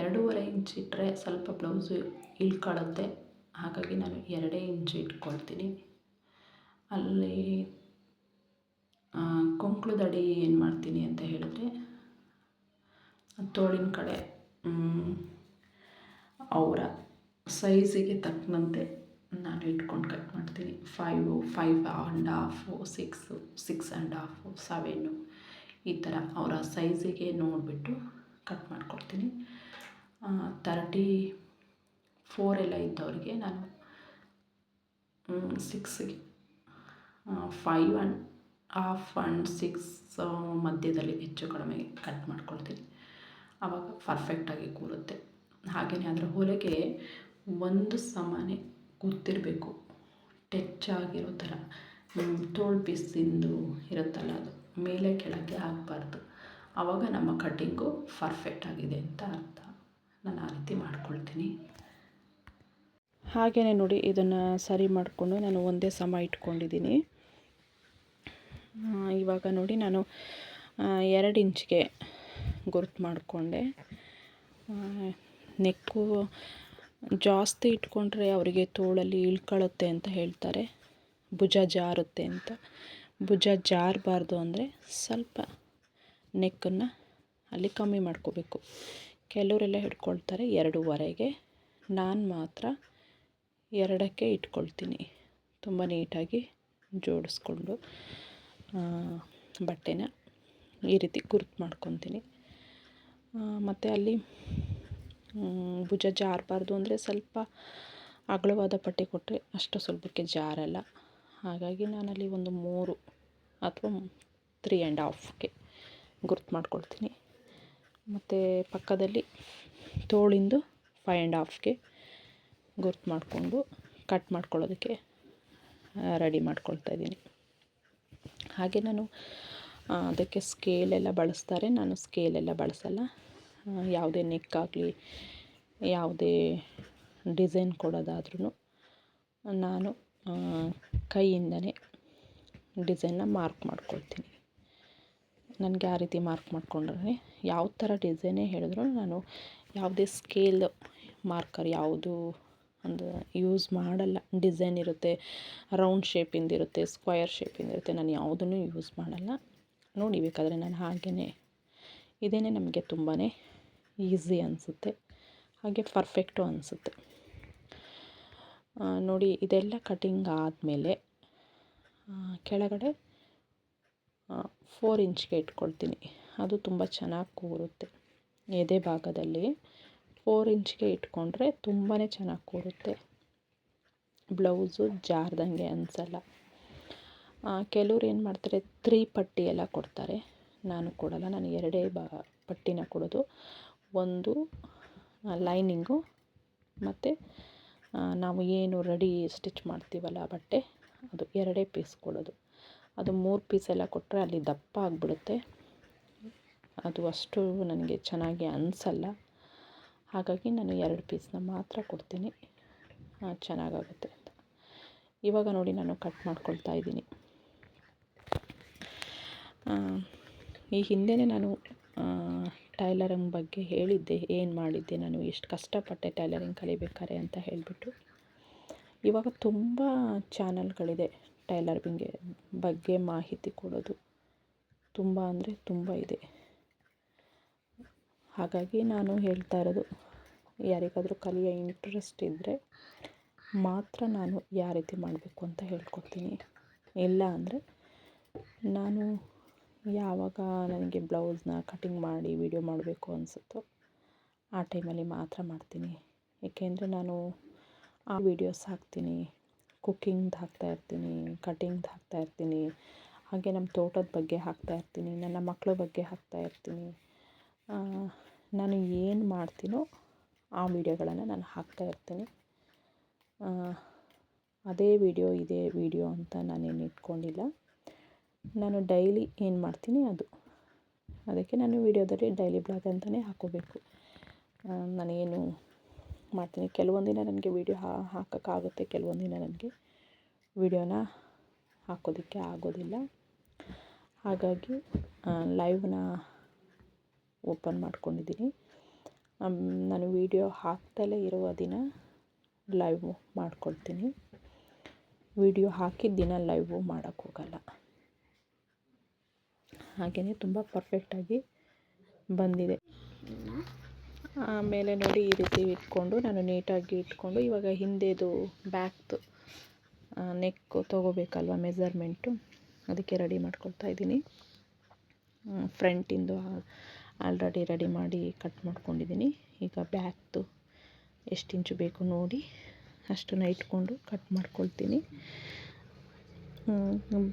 S1: ಎರಡೂವರೆ ಇಂಚ್ ಇಟ್ಟರೆ ಸ್ವಲ್ಪ ಬ್ಲೌಸು ಇಳ್ಕೊಳ್ಳುತ್ತೆ. ಹಾಗಾಗಿ ನಾನು ಎರಡೇ ಇಂಚು ಇಟ್ಕೊಳ್ತೀನಿ. ಅಲ್ಲಿ ಕೊಂಕ್ಳದಡಿ ಏನು ಮಾಡ್ತೀನಿ ಅಂತ ಹೇಳಿದ್ರೆ, ತೋಳಿನ ಕಡೆ ಅವರ ಸೈಜಿಗೆ ತಕ್ಕಂತೆ ನಾನು ಇಟ್ಕೊಂಡು ಕಟ್ ಮಾಡ್ತೀನಿ. Five five and half six six and half seven ಈ ಥರ ಅವರ ಸೈಜಿಗೆ ನೋಡಿಬಿಟ್ಟು ಕಟ್ ಮಾಡಿಕೊಡ್ತೀನಿ. ತರ್ಟಿ ಫೋರ್ ಎಲ್ಲ ಇದ್ದವ್ರಿಗೆ ನಾನು ಸಿಕ್ಸಿಗೆ five and half and six ಮಧ್ಯದಲ್ಲಿ ಹೆಚ್ಚು ಕಡಿಮೆ ಕಟ್ ಮಾಡ್ಕೊಳ್ತೀನಿ. ಆವಾಗ ಪರ್ಫೆಕ್ಟಾಗಿ ಕೂರುತ್ತೆ. ಹಾಗೆಯೇ ಅದರ ಹೊಲಿಗೆ ಒಂದು ಸಮಾನೆ ಕೂತಿರಬೇಕು. ಟಚ್ ಆಗಿರೋ ಥರ. ತೋಳು ಬಿಸಿಂದು ಇರುತ್ತಲ್ಲ ಅದು. ಮೇಲೆ ಕೆಳಗೆ ಆಗಬಾರ್ದು. ಆವಾಗ ನಮ್ಮ ಕಟ್ಟಿಂಗು ಪರ್ಫೆಕ್ಟ್ ಆಗಿದೆ ಅಂತ ಅರ್ಥ. ನಾನು ಆ ರೀತಿ ಮಾಡ್ಕೊಳ್ತೀನಿ. ಹಾಗೆಯೇ ನೋಡಿ, ಇದನ್ನು ಸರಿ ಮಾಡಿಕೊಂಡು ನಾನು ಒಂದೇ ಸಮ ಇಟ್ಕೊಂಡಿದ್ದೀನಿ. ಇವಾಗ ನೋಡಿ ನಾನು ಎರಡು ಇಂಚ್ಗೆ ಗುರುತು ಮಾಡಿಕೊಂಡೆ. ನೆಕ್ಕು ಜಾಸ್ತಿ ಇಟ್ಕೊಂಡ್ರೆ ಅವರಿಗೆ ತೋಳಲ್ಲಿ ಇಳ್ಕೊಳ್ಳುತ್ತೆ ಅಂತ ಹೇಳ್ತಾರೆ. ಭುಜ ಜಾರುತ್ತೆ ಅಂತ. ಭುಜ ಜಾರಬಾರ್ದು ಅಂದರೆ ಸ್ವಲ್ಪ ನೆಕ್ಕನ್ನು ಅಲ್ಲಿ ಕಮ್ಮಿ ಮಾಡ್ಕೋಬೇಕು. ಕೆಲವರೆಲ್ಲ ಹಿಡ್ಕೊಳ್ತಾರೆ ಎರಡೂವರೆಗೆ. ನಾನು ಮಾತ್ರ ಎರಡಕ್ಕೆ ಇಟ್ಕೊಳ್ತೀನಿ. ತುಂಬ ನೀಟಾಗಿ ಜೋಡಿಸ್ಕೊಂಡು ಬಟ್ಟೆನ ಈ ರೀತಿ ಗುರುತು ಮಾಡ್ಕೊತೀನಿ. ಮತ್ತು ಅಲ್ಲಿ ಭುಜ ಜಾರಬಾರ್ದು ಅಂದರೆ ಸ್ವಲ್ಪ ಅಗಲವಾದ ಪಟ್ಟಿ ಕೊಟ್ಟರೆ ಅಷ್ಟು ಸ್ವಲ್ಪಕ್ಕೆ ಜಾರಲ್ಲ. ಹಾಗಾಗಿ ನಾನಲ್ಲಿ ಒಂದು ಮೂರು ಅಥವಾ ತ್ರೀ ಆ್ಯಂಡ್ ಹಾಫ್ಗೆ ಗುರ್ತು ಮಾಡ್ಕೊಳ್ತೀನಿ. ಮತ್ತು ಪಕ್ಕದಲ್ಲಿ ತೋಳಿಂದು ಫೈ ಆ್ಯಂಡ್ ಹಾಫ್ಗೆ ಗುರ್ತು ಮಾಡಿಕೊಂಡು ಕಟ್ ಮಾಡ್ಕೊಳ್ಳೋದಕ್ಕೆ ರೆಡಿ ಮಾಡ್ಕೊಳ್ತಾ ಇದ್ದೀನಿ. ಹಾಗೆ ನಾನು ಅದಕ್ಕೆ ಸ್ಕೇಲೆಲ್ಲ ಬಳಸ್ತಾರೆ. ನಾನು ಸ್ಕೇಲೆಲ್ಲ ಬಳಸಲ್ಲ. ಯಾವುದೇ ನೆಕ್ ಆಗಲಿ ಯಾವುದೇ ಡಿಸೈನ್ ಕೊಡೋದಾದ್ರೂ ನಾನು ಕೈಯಿಂದಲೇ ಡಿಸೈನ್ನ ಮಾರ್ಕ್ ಮಾಡ್ಕೊಳ್ತೀನಿ. ನನಗೆ ಆ ರೀತಿ ಮಾರ್ಕ್ ಮಾಡಿಕೊಂಡ್ರೆ ಯಾವ ಥರ ಡಿಸೈನೇ ಹೇಳಿದ್ರು ನಾನು ಯಾವುದೇ ಸ್ಕೇಲ್ ಮಾರ್ಕರ್ ಯಾವುದು ಒಂದು ಯೂಸ್ ಮಾಡಲ್ಲ. ಡಿಸೈನ್ ಇರುತ್ತೆ, ರೌಂಡ್ ಶೇಪಿಂದಿರುತ್ತೆ ಸ್ಕ್ವಯರ್ ಶೇಪಿಂದಿರುತ್ತೆ ನಾನು ಯಾವುದನ್ನು ಯೂಸ್ ಮಾಡಲ್ಲ. ನೋಡಿ, ಬೇಕಾದರೆ ನಾನು ಹಾಗೆಯೇ ಇದೇ ನಮಗೆ ತುಂಬಾ ಈಸಿ ಅನಿಸುತ್ತೆ. ಹಾಗೆ ಪರ್ಫೆಕ್ಟು ಅನಿಸುತ್ತೆ. ನೋಡಿ, ಇದೆಲ್ಲ ಕಟಿಂಗ್ ಆದಮೇಲೆ ಕೆಳಗಡೆ ಫೋರ್ ಇಂಚ್ಗೆ ಇಟ್ಕೊಳ್ತೀನಿ. ಅದು ತುಂಬ ಚೆನ್ನಾಗಿ ಕೂರುತ್ತೆ. ಎದೆ ಭಾಗದಲ್ಲಿ ಫೋರ್ ಇಂಚ್ಗೆ ಇಟ್ಕೊಂಡ್ರೆ ತುಂಬಾ ಚೆನ್ನಾಗಿ ಕೂರುತ್ತೆ. ಬ್ಲೌಸು ಜಾರ್ದಂಗೆ ಅನಿಸಲ್ಲ. ಕೆಲವ್ರು ಏನು ಮಾಡ್ತಾರೆ ತ್ರೀ ಪಟ್ಟಿ ಎಲ್ಲ ಕೊಡ್ತಾರೆ. ನಾನು ಕೊಡಲ್ಲ, ನಾನು ಎರಡೇ ಬಾ, ಪಟ್ಟಿನ ಕೊಡೋದು. ಒಂದು ಲೈನಿಂಗು ಮತ್ತು ನಾವು ಏನು ರೆಡಿ ಸ್ಟಿಚ್ ಮಾಡ್ತೀವಲ್ಲ ಬಟ್ಟೆ, ಅದು ಎರಡೇ ಪೀಸ್ ಕೊಡೋದು. ಅದು ಮೂರು ಪೀಸ್ ಎಲ್ಲ ಕೊಟ್ಟರೆ ಅಲ್ಲಿ ದಪ್ಪ ಆಗಿಬಿಡುತ್ತೆ. ಅದು ಅಷ್ಟು ನನಗೆ ಚೆನ್ನಾಗಿ ಅನಿಸಲ್ಲ. ಹಾಗಾಗಿ ನಾನು ಎರಡು ಪೀಸ್ನ ಮಾತ್ರ ಕೊಡ್ತೀನಿ. ಚೆನ್ನಾಗಾಗುತ್ತೆ ಅಂತ. ಇವಾಗ ನೋಡಿ ನಾನು ಕಟ್ ಮಾಡ್ಕೊಳ್ತಾ ಇದ್ದೀನಿ. ಈ ಹಿಂದೆಯೇ ನಾನು ಟೈಲರಿಂಗ್ ಬಗ್ಗೆ ಹೇಳಿದ್ದೆ, ಏನು ಮಾಡಿದ್ದೆ, ನಾನು ಎಷ್ಟು ಕಷ್ಟಪಟ್ಟೆ ಟೈಲರಿಂಗ್ ಕಲಿಬೇಕಾರೆ ಅಂತ ಹೇಳಿಬಿಟ್ಟು. ಇವಾಗ ತುಂಬ ಚಾನಲ್ಗಳಿದೆ ಟೈಲರಿಂಗ್ ಬಗ್ಗೆ ಮಾಹಿತಿ ಕೊಡೋದು. ತುಂಬ ಅಂದರೆ ತುಂಬ ಇದೆ. ಹಾಗಾಗಿ ನಾನು ಹೇಳ್ತಾ ಇರೋದು, ಯಾರಿಗಾದರೂ ಕಲಿಯೋ ಇಂಟ್ರೆಸ್ಟ್ ಇದ್ದರೆ ಮಾತ್ರ ನಾನು ಯಾವ ರೀತಿ ಮಾಡಬೇಕು ಅಂತ ಹೇಳ್ಕೊಡ್ತೀನಿ. ಇಲ್ಲ ಅಂದರೆ ನಾನು ಯಾವಾಗ ನನಗೆ ಬ್ಲೌಸ್ನ ಕಟಿಂಗ್ ಮಾಡಿ ವೀಡಿಯೋ ಮಾಡಬೇಕು ಅನಿಸುತ್ತೋ ಆ ಟೈಮಲ್ಲಿ ಮಾತ್ರ ಮಾಡ್ತೀನಿ. ಏಕೆಂದರೆ ನಾನು ಆ ವೀಡಿಯೋಸ್ ಹಾಕ್ತೀನಿ, ಕುಕ್ಕಿಂಗ್ದು ಹಾಕ್ತಾಯಿರ್ತೀನಿ ಕಟಿಂಗ್ದು ಹಾಕ್ತಾಯಿರ್ತೀನಿ ಹಾಗೆ ನಮ್ಮ ತೋಟದ ಬಗ್ಗೆ ಹಾಕ್ತಾ ಇರ್ತೀನಿ, ನನ್ನ ಮಕ್ಕಳ ಬಗ್ಗೆ ಹಾಕ್ತಾಯಿರ್ತೀನಿ ನಾನು ಏನು ಮಾಡ್ತೀನೋ ಆ ವೀಡಿಯೋಗಳನ್ನು ನಾನು ಹಾಕ್ತಾ ಇರ್ತೀನಿ. ಅದೇ ವೀಡಿಯೋ, ಇದೇ ವೀಡಿಯೋ ಅಂತ ನಾನೇನು ಇಟ್ಕೊಂಡಿಲ್ಲ. ನಾನು ಡೈಲಿ ಏನು ಮಾಡ್ತೀನಿ ಅದು. ಅದಕ್ಕೆ ನಾನು ವೀಡಿಯೋದಲ್ಲಿ ಡೈಲಿ ಬ್ಲಾಗ್ ಅಂತಲೇ ಹಾಕೋಬೇಕು. ನಾನೇನು ಮಾಡ್ತೀನಿ, ಕೆಲವೊಂದು ದಿನ ನನಗೆ ವೀಡಿಯೋ ಹಾಕೋಕ್ಕಾಗುತ್ತೆ, ಕೆಲವೊಂದು ದಿನ ನನಗೆ ವೀಡಿಯೋನ ಹಾಕೋದಕ್ಕೆ ಆಗೋದಿಲ್ಲ. ಹಾಗಾಗಿ ಲೈವ್ನ ಓಪನ್ ಮಾಡ್ಕೊಂಡಿದ್ದೀನಿ. ನಾನು ವೀಡಿಯೋ ಹಾಕ್ತಲೇ ಇರುವ ದಿನ ಲೈವ್ ಮಾಡ್ಕೊಳ್ತೀನಿ. ವೀಡಿಯೋ ಹಾಕಿದ ದಿನ ಲೈವು ಮಾಡೋಕ್ಕೋಗಲ್ಲ ಹಾಗೆಯೇ ತುಂಬ ಪರ್ಫೆಕ್ಟಾಗಿ ಬಂದಿದೆ. ಆಮೇಲೆ ನೋಡಿ ಈ ರೀತಿ ಇಟ್ಕೊಂಡು ನಾನು ನೀಟಾಗಿ ಇಟ್ಕೊಂಡು ಇವಾಗ ಹಿಂದೆದು ಬ್ಯಾಕ್ದು ನೆಕ್ಕು ತೊಗೋಬೇಕಲ್ವ ಮೆಝರ್ಮೆಂಟು ಅದಕ್ಕೆ ರೆಡಿ ಮಾಡ್ಕೊಳ್ತಾ ಇದ್ದೀನಿ. ಫ್ರಂಟಿಂದು ಆಲ್ರೆಡಿ ರೆಡಿ ಮಾಡಿ ಕಟ್ ಮಾಡ್ಕೊಂಡಿದ್ದೀನಿ. ಈಗ ಬ್ಯಾಕ್ದು ಎಷ್ಟು ಇಂಚು ಬೇಕು ನೋಡಿ ಅಷ್ಟನ್ನು ಇಟ್ಕೊಂಡು ಕಟ್ ಮಾಡ್ಕೊಳ್ತೀನಿ.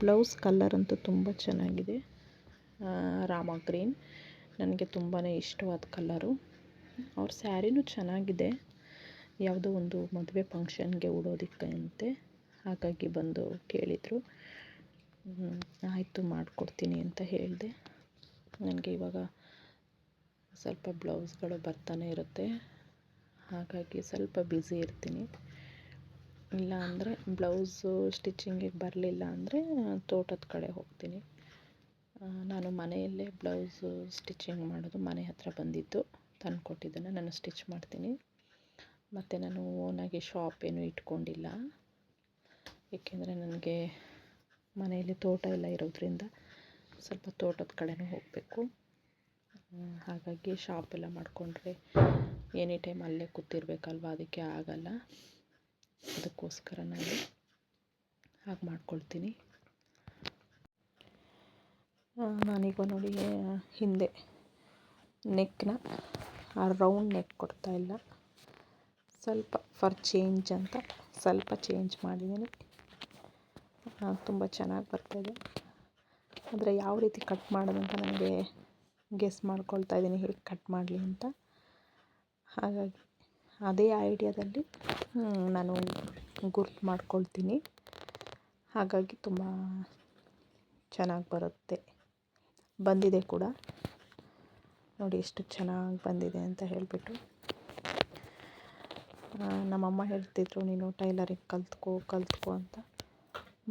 S1: ಬ್ಲೌಸ್ ಕಲ್ಲರ್ ಅಂತೂ ತುಂಬ ಚೆನ್ನಾಗಿದೆ. ರಾಮ ಗ್ರೀನ್. ನನಗೆ ತುಂಬಾ ಇಷ್ಟವಾದ ಕಲ್ಲರು ಅವ್ರ ಸ್ಯಾರಿನೂ ಚೆನ್ನಾಗಿದೆ. ಯಾವುದೋ ಒಂದು ಮದುವೆ ಫಂಕ್ಷನ್ಗೆ ಉಡೋದಕ್ಕಂತೆ. ಹಾಗಾಗಿ ಬಂದು ಕೇಳಿದರು. ಆಯಿತು ಮಾಡಿಕೊಡ್ತೀನಿ ಅಂತ ಹೇಳಿದೆ. ನನಗೆ ಇವಾಗ ಸ್ವಲ್ಪ ಬ್ಲೌಸ್ಗಳು ಬರ್ತಾನೆ ಇರುತ್ತೆ. ಹಾಗಾಗಿ ಸ್ವಲ್ಪ ಬ್ಯುಸಿ ಇರ್ತೀನಿ. ಇಲ್ಲ ಅಂದರೆ ಬ್ಲೌಸು ಸ್ಟಿಚಿಂಗಿಗೆ ಬರಲಿಲ್ಲ ಅಂದರೆ ತೋಟದ ಕಡೆ ಹೋಗ್ತೀನಿ. ನಾನು ಮನೆಯಲ್ಲೇ ಬ್ಲೌಸು ಸ್ಟಿಚಿಂಗ್ ಮಾಡೋದು ಮನೆ ಹತ್ತಿರ ಬಂದಿದ್ದು. ತಂದು ಕೊಟ್ಟಿದ್ದನ್ನು ನಾನು ಸ್ಟಿಚ್ ಮಾಡ್ತೀನಿ. ಮತ್ತು ನಾನು ಓನಾಗಿ ಶಾಪ್ ಏನು ಇಟ್ಕೊಂಡಿಲ್ಲ. ಏಕೆಂದರೆ ನನಗೆ ಮನೆಯಲ್ಲಿ ತೋಟ ಎಲ್ಲ ಇರೋದ್ರಿಂದ ಸ್ವಲ್ಪ ತೋಟದ ಕಡೆನೂ ಹೋಗಬೇಕು. ಹಾಗಾಗಿ ಶಾಪ್ ಎಲ್ಲ ಮಾಡಿಕೊಂಡ್ರೆ ಎನಿ ಟೈಮ್ ಅಲ್ಲೇ ಕೂತಿರ್ಬೇಕಲ್ವ? ಅದಕ್ಕೆ ಆಗಲ್ಲ. ಅದಕ್ಕೋಸ್ಕರ ನಾನು ಹಾಗೆ ಮಾಡ್ಕೊಳ್ತೀನಿ. ನಾನೀಗ ನೋಡಿ ಹಿಂದೆ ನೆಕ್ನ ರೌಂಡ್ ನೆಕ್ ಕೊಡ್ತಾಯಿಲ್ಲ ಸ್ವಲ್ಪ ಫರ್ ಚೇಂಜ್ ಅಂತ, ಸ್ವಲ್ಪ ಚೇಂಜ್ ಮಾಡಿದ್ದೀನಿ. ತುಂಬ ಚೆನ್ನಾಗಿ ಬರ್ತಾಯಿದೆ ಆದರೆ ಯಾವ ರೀತಿ ಕಟ್ ಮಾಡೋದು ಅಂತ ನನಗೆ ಗೆಸ್ ಮಾಡ್ಕೊಳ್ತಾ ಇದ್ದೀನಿ, ಹೇಗೆ ಕಟ್ ಮಾಡಲಿ ಅಂತ. ಹಾಗಾಗಿ, ಅದೇ ಐಡಿಯಾದಲ್ಲಿ ನಾನು ಗುರ್ತು ಮಾಡ್ಕೊಳ್ತೀನಿ. ಹಾಗಾಗಿ ತುಂಬ ಚೆನ್ನಾಗಿ ಬರುತ್ತೆ. ಬಂದಿದೆ ಕೂಡ. ನೋಡಿ ಎಷ್ಟು ಚೆನ್ನಾಗಿ ಬಂದಿದೆ ಅಂತ ಹೇಳಿಬಿಟ್ಟು. ನಮ್ಮಮ್ಮ ಹೇಳ್ತಿದ್ರು, ನೀನು ಟೈಲರಿಂಗ್ ಕಲ್ತ್ಕೋ ಕಲ್ತ್ಕೋ ಅಂತ.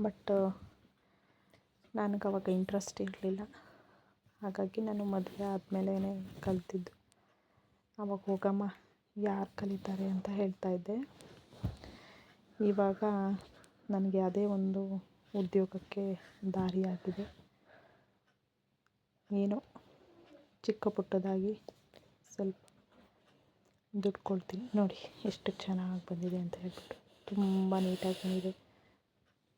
S1: ಬಟ್, ನನಗೆ ಅವಾಗ ಇಂಟ್ರೆಸ್ಟ್ ಇರಲಿಲ್ಲ. ಹಾಗಾಗಿ ನಾನು ಮದುವೆ ಆದಮೇಲೆ ಕಲ್ತಿದ್ದು. ಅವಾಗ, ಹೋಗಮ್ಮ, ಯಾರು ಕಲಿತಾರೆ ಅಂತ ಹೇಳ್ತಾ ಇದ್ದೆ. ಇವಾಗ, ನನಗೆ ಅದೇ ಒಂದು ಉದ್ಯೋಗಕ್ಕೆ ದಾರಿಯಾಗಿದೆ. ಏನೋ ಚಿಕ್ಕ ಪುಟ್ಟದಾಗಿ ಸ್ವಲ್ಪ ದುಡ್ಡು ಕೊಡ್ತೀನಿ ನೋಡಿ ಎಷ್ಟು ಚೆನ್ನಾಗಿ ಬಂದಿದೆ ಅಂತ ಹೇಳ್ಬಿಟ್ಟು. ತುಂಬ ನೀಟಾಗಿ ಬಂದಿದೆ.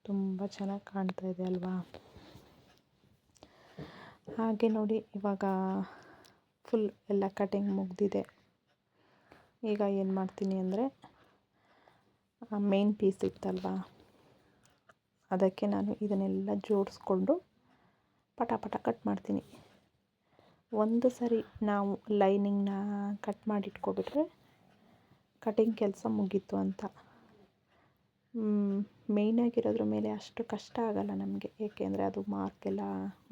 S1: ತುಂಬ ಚೆನ್ನಾಗಿ ಕಾಣ್ತಾ ಇದೆ ಅಲ್ವಾ? ಹಾಗೆ ನೋಡಿ, ಇವಾಗ ಫುಲ್ ಎಲ್ಲ ಕಟಿಂಗ್ ಮುಗಿದಿದೆ. ಈಗ ಏನು ಮಾಡ್ತೀನಿ ಅಂದರೆ ಮೇನ್ ಪೀಸ್ ಇತ್ತಲ್ವಾ? ಅದಕ್ಕೆ ನಾನು ಇದನ್ನೆಲ್ಲ ಜೋಡಿಸ್ಕೊಂಡು ಪಟ ಪಟ ಕಟ್ ಮಾಡ್ತೀನಿ. ಒಂದು ಸರಿ ನಾವು ಲೈನಿಂಗ್ನ ಕಟ್ ಮಾಡಿಟ್ಕೊಬಿಟ್ರೆ ಕಟಿಂಗ್ ಕೆಲಸ ಮುಗೀತು ಅಂತ. ಮೇಯ್ನಾಗಿರೋದ್ರ ಮೇಲೆ ಅಷ್ಟು ಕಷ್ಟ ಆಗಲ್ಲ ನಮಗೆ. ಏಕೆಂದರೆ ಅದು ಮಾರ್ಕೆಲ್ಲ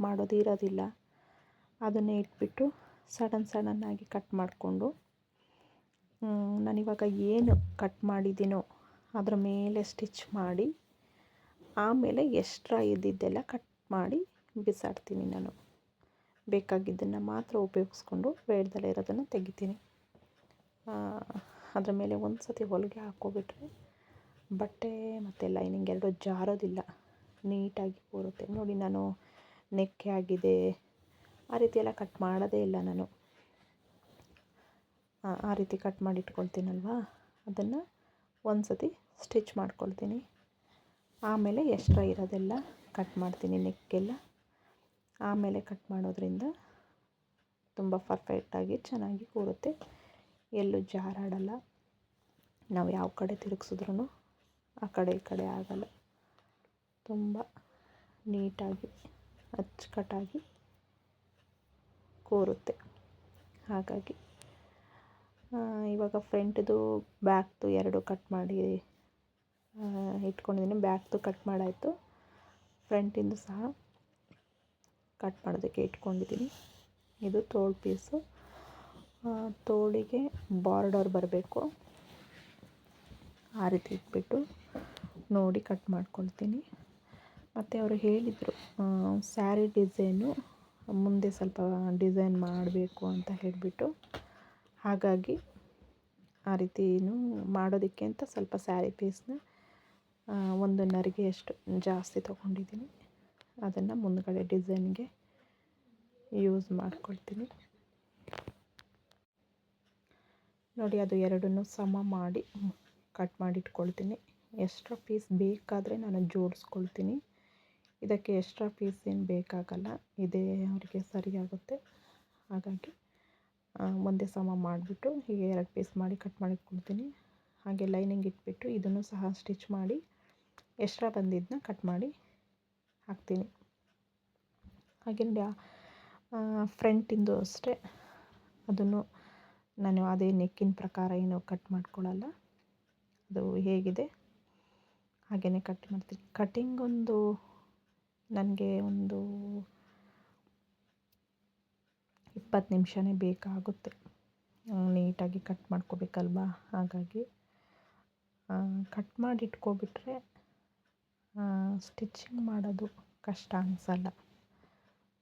S1: ಮಾಡೋದು ಇರೋದಿಲ್ಲ. ಅದನ್ನೇ ಇಟ್ಬಿಟ್ಟು ಸಡನ್ ಸಡನ್ನಾಗಿ ಕಟ್ ಮಾಡಿಕೊಂಡು ನಾನಿವಾಗ ಏನು ಕಟ್ ಮಾಡಿದ್ದೀನೋ ಅದರ ಮೇಲೆ ಸ್ಟಿಚ್ ಮಾಡಿ, ಆಮೇಲೆ ಎಕ್ಸ್ಟ್ರಾ ಇದ್ದಿದ್ದೆಲ್ಲ ಕಟ್ ಮಾಡಿ ಬಿಸಾಡ್ತೀನಿ ನಾನು. ಬೇಕಾಗಿದ್ದನ್ನು ಮಾತ್ರ ಉಪಯೋಗಿಸ್ಕೊಂಡು ಬೇಡದಲ್ಲೇ ಇರೋದನ್ನು ತೆಗಿತೀನಿ. ಅದರ ಮೇಲೆ ಒಂದು ಸತಿ ಹೊಲಿಗೆ ಹಾಕ್ಕೊಬಿಟ್ರೆ ಬಟ್ಟೆ ಮತ್ತು ಲೈನಿಂಗ್ ಎರಡು ಜಾರೋದಿಲ್ಲ. ನೀಟಾಗಿ ಕೂರುತ್ತೆ ನೋಡಿ ನಾನು ನೆಕ್ಕೆ ಆಗಿದೆ. ಆ ರೀತಿ ಎಲ್ಲ ಕಟ್ ಮಾಡೋದೇ ಇಲ್ಲ ನಾನು. ಆ ರೀತಿ ಕಟ್ ಮಾಡಿ ಇಟ್ಕೊಳ್ತೀನಲ್ವ? ಅದನ್ನು ಒಂದು ಸತಿ ಸ್ಟಿಚ್ ಮಾಡ್ಕೊಳ್ತೀನಿ. ಆಮೇಲೆ ಎಕ್ಸ್ಟ್ರಾ ಇರೋದೆಲ್ಲ ಕಟ್ ಮಾಡ್ತೀನಿ ನೆಕ್ಕೆಲ್ಲ. ಆಮೇಲೆ ಕಟ್ ಮಾಡೋದ್ರಿಂದ ತುಂಬ ಪರ್ಫೆಕ್ಟಾಗಿ ಚೆನ್ನಾಗಿ ಕೂರುತ್ತೆ. ಎಲ್ಲೂ ಜಾರಾಡಲ್ಲ. ನಾವು ಯಾವ ಕಡೆ ತಿರುಗಿಸಿದ್ರೂ ಆ ಕಡೆ ಈ ಕಡೆ ಆಗಲ್ಲ. ತುಂಬ ನೀಟಾಗಿ, ಅಚ್ಚುಕಟ್ಟಾಗಿ ಕೂರುತ್ತೆ. ಹಾಗಾಗಿ ಇವಾಗ ಫ್ರಂಟ್ದು ಬ್ಯಾಕ್ದು ಎರಡು ಕಟ್ ಮಾಡಿ ಇಟ್ಕೊಂಡಿದ್ದೀನಿ ಬ್ಯಾಕ್ದು ಕಟ್ ಮಾಡಾಯಿತು. ಫ್ರಂಟಿಂದು ಸಹ ಕಟ್ ಮಾಡೋದಕ್ಕೆ ಇಟ್ಕೊಂಡಿದ್ದೀನಿ. ಇದು ತೋಳು ಪೀಸು ತೋಳಿಗೆ ಬಾರ್ಡರ್ ಬರಬೇಕು. ಆ ರೀತಿ ಇಟ್ಬಿಟ್ಟು ನೋಡಿ ಕಟ್ ಮಾಡ್ಕೊಳ್ತೀನಿ. ಮತ್ತು ಅವರು ಹೇಳಿದರು ಸ್ಯಾರಿ ಡಿಸೈನು ಮುಂದೆ ಸ್ವಲ್ಪ ಡಿಸೈನ್ ಮಾಡಬೇಕು ಅಂತ ಹೇಳಿಬಿಟ್ಟು. ಹಾಗಾಗಿ ಆ ರೀತಿನೂ ಮಾಡೋದಕ್ಕೆ ಅಂತ ಸ್ವಲ್ಪ ಸ್ಯಾರಿ ಪೀಸ್ನ ಒಂದು ನರಿಗೆಯಷ್ಟು ಜಾಸ್ತಿ ತೊಗೊಂಡಿದ್ದೀನಿ. ಅದನ್ನು ಮುಂದುಗಡೆ ಡಿಸೈನ್ಗೆ ಯೂಸ್ ಮಾಡ್ಕೊಳ್ತೀನಿ. ನೋಡಿ, ಅದು ಎರಡನ್ನೂ ಸಮ ಮಾಡಿ ಕಟ್ ಮಾಡಿ ಇಟ್ಕೊಳ್ತೀನಿ ಎಕ್ಸ್ಟ್ರಾ ಪೀಸ್ ಬೇಕಾದರೆ ನಾನು ಜೋಡಿಸ್ಕೊಳ್ತೀನಿ. ಇದಕ್ಕೆ ಎಕ್ಸ್ಟ್ರಾ ಪೀಸ್ ಏನು ಬೇಕಾಗಲ್ಲ, ಇದೇ ಅವರಿಗೆ ಸರಿಯಾಗುತ್ತೆ. ಹಾಗಾಗಿ ಒಂದೇ ಸಮ ಮಾಡಿಬಿಟ್ಟು ಹೀಗೆ ಎರಡು ಪೀಸ್ ಮಾಡಿ ಕಟ್ ಮಾಡಿ ಇಟ್ಕೊಳ್ತೀನಿ ಹಾಗೆ ಲೈನಿಂಗ್ ಇಟ್ಬಿಟ್ಟು ಇದನ್ನು ಸಹ ಸ್ಟಿಚ್ ಮಾಡಿ ಎಕ್ಸ್ಟ್ರಾ ಬಂದಿದ್ದನ್ನ ಕಟ್ ಮಾಡಿ ಹಾಕ್ತೀನಿ. ಹಾಗೆ ಫ್ರಂಟಿಂದು ಅಷ್ಟೇ. ಅದನ್ನು ನಾನು ಅದೇ ನೆಕ್ಕಿನ ಪ್ರಕಾರ ಏನು ಕಟ್ ಮಾಡ್ಕೊಳ್ಳಲ್ಲ ಅದು ಹೇಗಿದೆ? ಹಾಗೆಯೇ ಕಟ್ ಮಾಡ್ತೀನಿ. ಕಟಿಂಗ್ ಒಂದು ನನಗೆ ಒಂದು ಇಪ್ಪತ್ತು ನಿಮಿಷನೇ ಬೇಕಾಗುತ್ತೆ. ನೀಟಾಗಿ ಕಟ್ ಮಾಡ್ಕೋಬೇಕಲ್ವಾ? ಹಾಗಾಗಿ ಕಟ್ ಮಾಡಿ ಇಟ್ಕೊಬಿಟ್ರೆ ಸ್ಟಿಚಿಂಗ್ ಮಾಡೋದು ಕಷ್ಟ ಅನಿಸಲ್ಲ.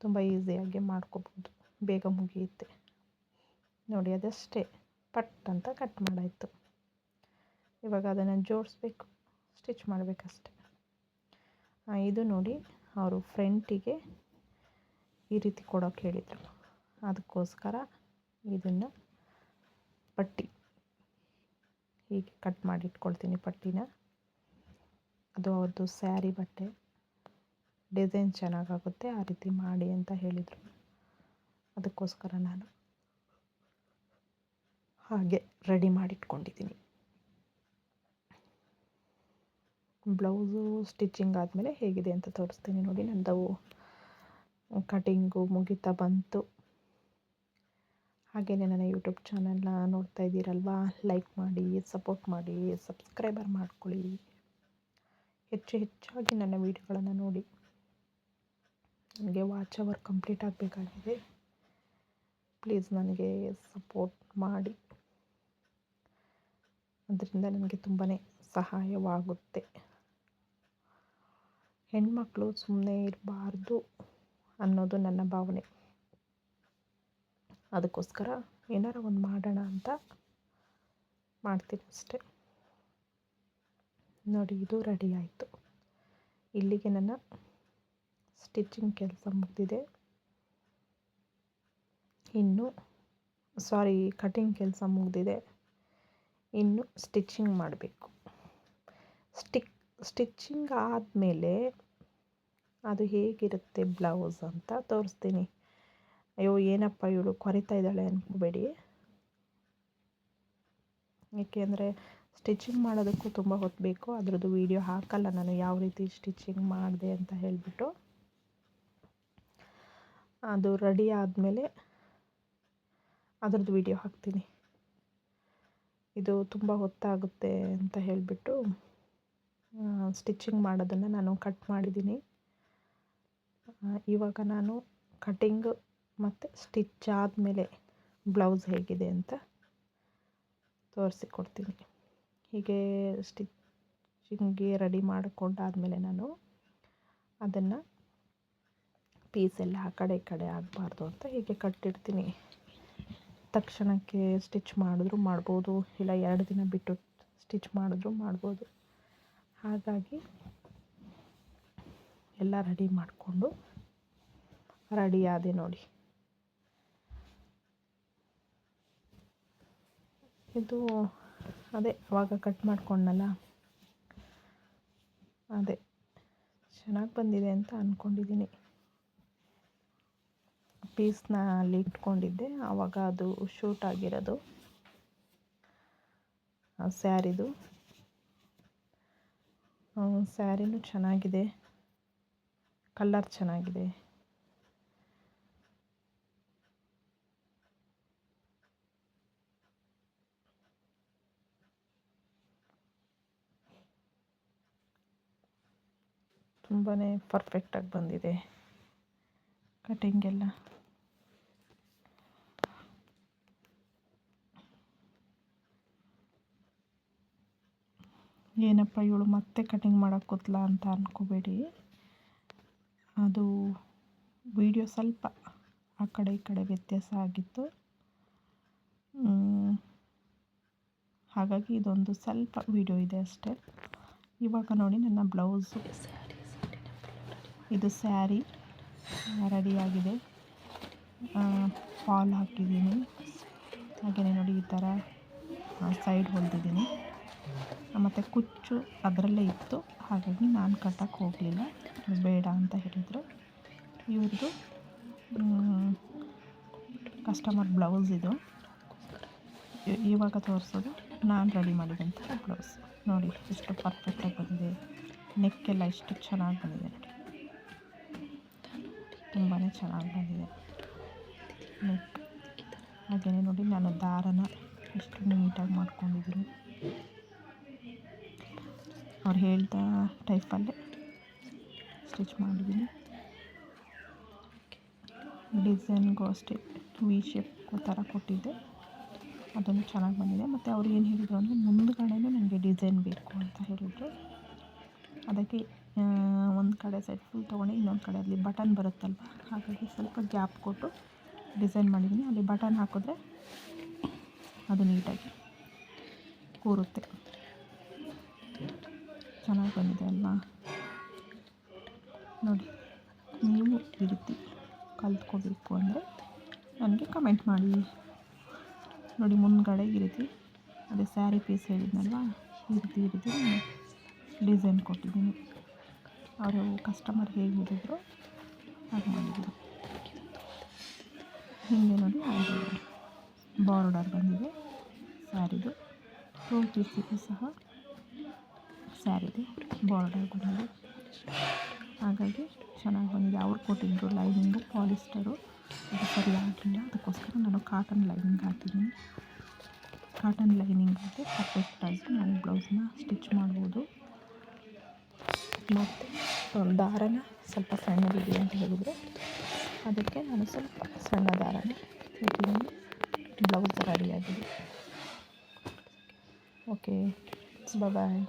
S1: ತುಂಬ ಈಸಿಯಾಗಿ ಮಾಡ್ಕೋಬೋದು. ಬೇಗ ಮುಗಿಯುತ್ತೆ. ನೋಡಿ, ಅದಷ್ಟೇ. ಪಟ್ ಅಂತ ಕಟ್ ಮಾಡಾಯಿತು. ಇವಾಗ ಅದನ್ನು ಜೋಡಿಸ್ಬೇಕು. ಸ್ಟಿಚ್ ಮಾಡಬೇಕಷ್ಟೆ. ಇದು ನೋಡಿ ಅವರು ಫ್ರೆಂಟಿಗೆ ಈ ರೀತಿ ಕೊಡೋಕೆ ಹೇಳಿದರು. ಅದಕ್ಕೋಸ್ಕರ ಇದನ್ನು ಪಟ್ಟಿ. ಹೀಗೆ ಕಟ್ ಮಾಡಿ ಇಟ್ಕೊಳ್ತೀನಿ ಪಟ್ಟಿನ. ಅದು ಅವ್ರದ್ದು ಸ್ಯಾರಿ ಬಟ್ಟೆ. ಡಿಸೈನ್ ಚೆನ್ನಾಗಾಗುತ್ತೆ, ಆ ರೀತಿ ಮಾಡಿ ಅಂತ ಹೇಳಿದರು. ಅದಕ್ಕೋಸ್ಕರ ನಾನು ಹಾಗೆ ರೆಡಿ ಮಾಡಿಟ್ಕೊಂಡಿದ್ದೀನಿ. ಬ್ಲೌಸು ಸ್ಟಿಚಿಂಗ್ ಆದಮೇಲೆ ಹೇಗಿದೆ ಅಂತ ತೋರಿಸ್ತೀನಿ ನೋಡಿ, ನಂದವು ಕಟಿಂಗು ಮುಗಿತಾ ಬಂತು. ಹಾಗೆಯೇ ನನ್ನ ಯೂಟ್ಯೂಬ್ ಚಾನಲ್ನ ನೋಡ್ತಾ ಇದ್ದೀರಲ್ವಾ, ಲೈಕ್ ಮಾಡಿ, ಸಪೋರ್ಟ್ ಮಾಡಿ, ಸಬ್ಸ್ಕ್ರೈಬರ್ ಮಾಡ್ಕೊಳ್ಳಿ. ಹೆಚ್ಚು ಹೆಚ್ಚಾಗಿ ನನ್ನ ವೀಡಿಯೋಗಳನ್ನು ನೋಡಿ. ನನಗೆ ವಾಚ್ ಅವರ್ ಕಂಪ್ಲೀಟ್ ಆಗಬೇಕಾಗಿದೆ. ಪ್ಲೀಸ್ ನನಗೆ ಸಪೋರ್ಟ್ ಮಾಡಿ. ಅದರಿಂದ ನನಗೆ ತುಂಬಾ ಸಹಾಯವಾಗುತ್ತೆ. ಹೆಣ್ಮಕ್ಳು ಸುಮ್ಮನೆ ಇರಬಾರ್ದು ಅನ್ನೋದು ನನ್ನ ಭಾವನೆ. ಅದಕ್ಕೋಸ್ಕರ ಏನಾರ ಒಂದು ಮಾಡೋಣ ಅಂತ ಮಾಡ್ತೀನಿ ಅಷ್ಟೆ. ನೋಡಿ, ಇದು ರೆಡಿ ಆಯಿತು. ಇಲ್ಲಿಗೆ ನನ್ನ ಸ್ಟಿಚಿಂಗ್ ಕೆಲಸ ಮುಗಿದಿದೆ. ಇನ್ನು ಸಾರಿ ಕಟಿಂಗ್ ಕೆಲಸ ಮುಗಿದಿದೆ.
S2: ಇನ್ನು ಸ್ಟಿಚ್ಚಿಂಗ್ ಮಾಡಬೇಕು. ಸ್ಟಿಕ್ ಸ್ಟಿಚ್ಚಿಂಗ್ ಆದಮೇಲೆ ಅದು ಹೇಗಿರುತ್ತೆ ಬ್ಲೌಸ್ ಅಂತ ತೋರಿಸ್ತೀನಿ. ಅಯ್ಯೋ, ಏನಪ್ಪ ಇವಳು ಕೊರಿತಾ ಇದ್ದಾಳೆ ಅನ್ಕೋಬೇಡಿ. ಏಕೆಂದರೆ ಸ್ಟಿಚಿಂಗ್ ಮಾಡೋದಕ್ಕೂ ತುಂಬ ಹೊತ್ತು ಬೇಕು ಅದರದ್ದು ವೀಡಿಯೋ ಹಾಕಲ್ಲ ನಾನು, ಯಾವ ರೀತಿ ಸ್ಟಿಚಿಂಗ್ ಮಾಡಿದೆ ಅಂತ ಹೇಳಿಬಿಟ್ಟು. ಅದು ರೆಡಿ ಆದಮೇಲೆ ಅದ್ರದ್ದು ವಿಡಿಯೋ ಹಾಕ್ತೀನಿ. ಇದು ತುಂಬ ಹೊತ್ತಾಗುತ್ತೆ ಅಂತ ಹೇಳಿಬಿಟ್ಟು ಸ್ಟಿಚ್ಚಿಂಗ್ ಮಾಡೋದನ್ನು ನಾನು ಕಟ್ ಮಾಡಿದ್ದೀನಿ. ಇವಾಗ ನಾನು ಕಟಿಂಗ್ ಮತ್ತು ಸ್ಟಿಚ್ ಆದಮೇಲೆ ಬ್ಲೌಸ್ ಹೇಗಿದೆ ಅಂತ ತೋರಿಸಿಕೊಡ್ತೀನಿ. ಹೀಗೆ ಸ್ಟಿಚಿಂಗ್ಗೆ ರೆಡಿ ಮಾಡಿಕೊಂಡಾದ್ಮೇಲೆ ನಾನು ಅದನ್ನು ಪೀಸೆಲ್ಲ ಆ ಕಡೆ ಈ ಕಡೆ ಆಗಬಾರ್ದು ಅಂತ ಹೀಗೆ ಕಟ್ಟಿಡ್ತೀನಿ. ತಕ್ಷಣಕ್ಕೆ ಸ್ಟಿಚ್ ಮಾಡಿದ್ರು ಮಾಡ್ಬೋದು, ಇಲ್ಲ ಎರಡು ದಿನ ಬಿಟ್ಟು ಸ್ಟಿಚ್ ಮಾಡಿದ್ರು ಮಾಡ್ಬೋದು. ಹಾಗಾಗಿ ಎಲ್ಲ ರೆಡಿ ಮಾಡಿಕೊಂಡು ರೆಡಿ ಆದೆ ನೋಡಿ. ಇದು ಅದೇ ಅವಾಗ ಕಟ್ ಮಾಡ್ಕೊಂಡನಲ್ಲ ಅದೇ ಚೆನ್ನಾಗಿ ಬಂದಿದೆ ಅಂತ ಅಂದ್ಕೊಂಡಿದ್ದೀನಿ ಪೀಸ್ನ ಅಲ್ಲಿ ಇಟ್ಕೊಂಡಿದ್ದೆ ಆವಾಗ ಅದು ಶೂಟ್ ಆಗಿರೋದು. ಸ್ಯಾರಿದು. ಸ್ಯಾರಿನೂ ಚೆನ್ನಾಗಿದೆ. ಕಲ್ಲರ್ ಚೆನ್ನಾಗಿದೆ. ತುಂಬಾ ಪರ್ಫೆಕ್ಟಾಗಿ ಬಂದಿದೆ. ಕಟಿಂಗ್ ಏನಪ್ಪ ಇವಳು ಮತ್ತೆ ಕಟಿಂಗ್ ಮಾಡೋಕ್ಕೆ ಕೂತ್ಲಾ ಅಂತ ಅಂದ್ಕೋಬೇಡಿ ಅದು ವಿಡಿಯೋ ಸ್ವಲ್ಪ ಆ ಕಡೆ ಈ ಕಡೆ ವ್ಯತ್ಯಾಸ ಆಗಿತ್ತು. ಹಾಗಾಗಿ ಇದೊಂದು ಸ್ವಲ್ಪ ವಿಡಿಯೋ ಇದೆ ಅಷ್ಟೇ. ಇವಾಗ ನೋಡಿ ನನ್ನ ಬ್ಲೌಸು ಇದು ಸ್ಯಾರಿ ರೆಡಿಯಾಗಿದೆ ಫಾಲ್ ಹಾಕಿದ್ದೀನಿ. ಹಾಗೆಯೇ ನೋಡಿ ಈ ಥರ ಸೈಡ್ ಹೊಲ್ದಿದ್ದೀನಿ. ಮತ್ತು ಕುಚ್ಚು ಅದರಲ್ಲೇ ಇತ್ತು. ಹಾಗಾಗಿ ನಾನು ಕಟ್ಟಕ್ಕೆ ಹೋಗಲಿಲ್ಲ. ಬೇಡ ಅಂತ ಹೇಳಿದರು. ಇವ್ರದ್ದು ಕಸ್ಟಮರ್ ಬ್ಲೌಸ್ ಇದು. ಇವಾಗ ತೋರಿಸೋದು, ನಾನು ರೆಡಿ ಮಾಡಿದಂಥ ಬ್ಲೌಸ್ ನೋಡಿ, ಎಷ್ಟು ಪರ್ಫೆಕ್ಟಾಗಿ ಬಂದಿದೆ. ನೆಕ್ಕೆಲ್ಲ ಎಷ್ಟು ಚೆನ್ನಾಗಿ ಬಂದಿದೆ ನೋಡಿ. ತುಂಬಾ ಚೆನ್ನಾಗಿ ಬಂದಿದೆ. ಹಾಗೆಯೇ ನೋಡಿ, ನಾನು ದಾರನ ಎಷ್ಟು ನೀಟಾಗಿ ಮಾಡ್ಕೊಂಡಿದ್ದೀನಿ. ಅವ್ರು ಹೇಳ್ತಾ ಟೈಪಲ್ಲೇ ಸ್ಟಿಚ್ ಮಾಡಿದ್ದೀನಿ. ಡಿಸೈನ್ಗೂ ಅಷ್ಟೇ ವಿ ಶೇಪ್ ಥರ ಕೊಟ್ಟಿದ್ದೆ. ಅದನ್ನು ಚೆನ್ನಾಗಿ ಬಂದಿದೆ. ಮತ್ತು ಅವ್ರು ಏನು ಹೇಳಿದರು ಅಂದರೆ ಮುಂದ್ಗಡೆಯೂ ನನಗೆ ಡಿಸೈನ್ ಬೇಕು ಅಂತ ಹೇಳಿದರು. ಅದಕ್ಕೆ ಒಂದು ಕಡೆ ಸೈಡ್ ಫುಲ್ ತೊಗೊಂಡು, ಇನ್ನೊಂದು ಕಡೆ ಅಲ್ಲಿ ಬಟನ್ ಬರುತ್ತಲ್ವ, ಹಾಗಾಗಿ ಸ್ವಲ್ಪ ಗ್ಯಾಪ್ ಕೊಟ್ಟು ಡಿಸೈನ್ ಮಾಡಿದ್ದೀನಿ. ಅಲ್ಲಿ ಬಟನ್ ಹಾಕಿದ್ರೆ ಅದು ನೀಟಾಗಿ ಕೂರುತ್ತೆ. ಚೆನ್ನಾಗಿ ಬಂದಿದೆ ಅಲ್ವಾ ನೋಡಿ, ನೀವು ಈ ರೀತಿ ಕಲ್ತ್ಕೋಬೇಕು ಅಂದರೆ ನನಗೆ ಕಮೆಂಟ್ ಮಾಡಿ. ನೋಡಿ, ಮುಂದ್ಗಡೆ ಈ ರೀತಿ, ಅದೇ ಸ್ಯಾರಿ ಪೀಸ್ ಹೇಳಿದ್ನಲ್ವ? ಈ ರೀತಿ ಈ ರೀತಿ ಡಿಸೈನ್ ಕೊಟ್ಟಿದ್ದೀನಿ. ಅವರು ಕಸ್ಟಮರ್ ಹೇಗೆ ಹೇಳಿದ್ರು ಹಾಗೆ ಮಾಡಿದ್ದೀನಿ ಹಿಂಗೆ ನೋಡಿ ಬಾರ್ಡರ್ ಬಂದಿದೆ ಸ್ಯಾರಿದು ಟೂ ಪೀಸಿಗೂ ಸಹ ಸ್ಯಾರಿದು, ಬಾರ್ಡರ್ ಕೂಡ ಹಾಗಾಗಿ ಚೆನ್ನಾಗಿ ಬಂದಿದೆ. ಅವ್ರು ಕೊಟ್ಟಿದ್ದರು ಲೈನಿಂಗು ಪಾಲಿಸ್ಟರು. ಅದು ಸರಿ ಆಗಲಿಲ್ಲ ಅದಕ್ಕೋಸ್ಕರ ನಾನು ಕಾಟನ್ ಲೈನಿಂಗ್ ಹಾಕಿದ್ದೀನಿ. ಕಾಟನ್ ಲೈನಿಂಗ್ ಆದರೆ ಪರ್ಫೆಕ್ಟಾಗಿ ನಾನು ಬ್ಲೌಸ್ನ ಸ್ಟಿಚ್ ಮಾಡ್ಬೋದು. ಮತ್ತು ದಾರನ ಸ್ವಲ್ಪ ಸಣ್ಣದಿದೆ ಅಂತ ಹೇಳಿದರೆ. ಅದಕ್ಕೆ ನಾನು ಸ್ವಲ್ಪ ಸಣ್ಣ ದಾರನ ಇಟ್ಟಿದ್ದೀನಿ ಬ್ಲೌಸ್ ರೆಡಿಯಾಗಿದೆ ಓಕೆ ಬಾಯ್.